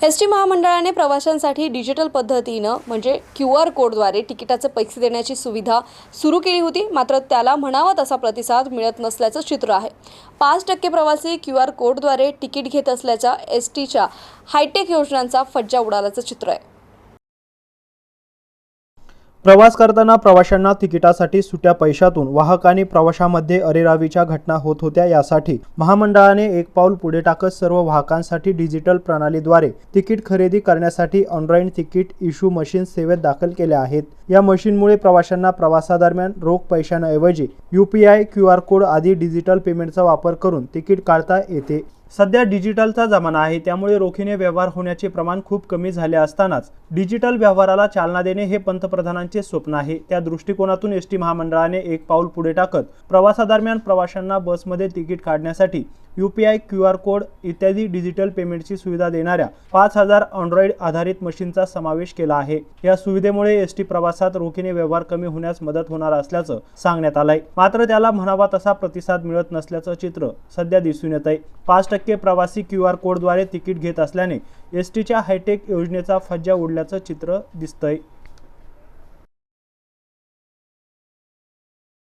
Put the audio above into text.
S T महामंडळाने प्रवाशांसाठी digital पद्धतीनं म्हणजे क्यू आर कोडद्वारे तिकिटाचे पैसे देण्याची सुविधा सुरू केली होती. मात्र त्याला म्हणावा तसा प्रतिसाद मिळत नसल्याचं चित्र आहे. पाच टक्के प्रवासी क्यू आर कोडद्वारे तिकीट घेत असल्याच्या एस टीच्या हायटेक योजनांचा फज्जा उडाल्याचं चित्र आहे. प्रवास करताना प्रवाशांना तिकिटासाठी सुट्या पैशातून वाहक आणि प्रवाशामध्ये अरेरावीच्या घटना होत होत्या. यासाठी महामंडळाने एक पाऊल पुढे टाकत सर्व वाहकांसाठी डिजिटल प्रणालीद्वारे तिकीट खरेदी करण्यासाठी ऑनलाईन तिकीट इश्यू मशीन सेवेत दाखल केल्या आहेत. या मशीनमुळे प्रवाशांना प्रवासादरम्यान रोख पैशांऐवजी U P I Q R code आदी डिजिटल पेमेंटचा वापर करून तिकीट काढता येते. सध्या डिजिटलचा जमाना आहे त्यामुळे रोखीने व्यवहार होण्याचे प्रमाण खूप कमी झाले असतानाच डिजिटल व्यवहाराला चालना देणे हे पंतप्रधानांचे स्वप्न आहे. त्या दृष्टिकोनातून एस टी महामंडळाने एक पाऊल पुढे टाकत प्रवासादरम्यान प्रवाशांना बसमध्ये तिकीट काढण्यासाठी U P I Q R code इत्यादी डिजिटल पेमेंटची सुविधा देणाऱ्या पाच हजार अँड्रॉइड आधारित मशीनचा समावेश केला आहे. या सुविधेमुळे एस टी प्रवासात रोखीने व्यवहार कमी होण्यास मदत होणार असल्याचं सांगण्यात आलंय. मात्र त्याला म्हणावा तसा प्रतिसाद मिळत नसल्याचं चित्र सध्या दिसून येत आहे पाच टक्के प्रवासी क्यू आर कोडद्वारे तिकीट घेत असल्याने एस टीच्या हायटेक योजनेचा फज्जा उडल्याचं चित्र दिसतंय.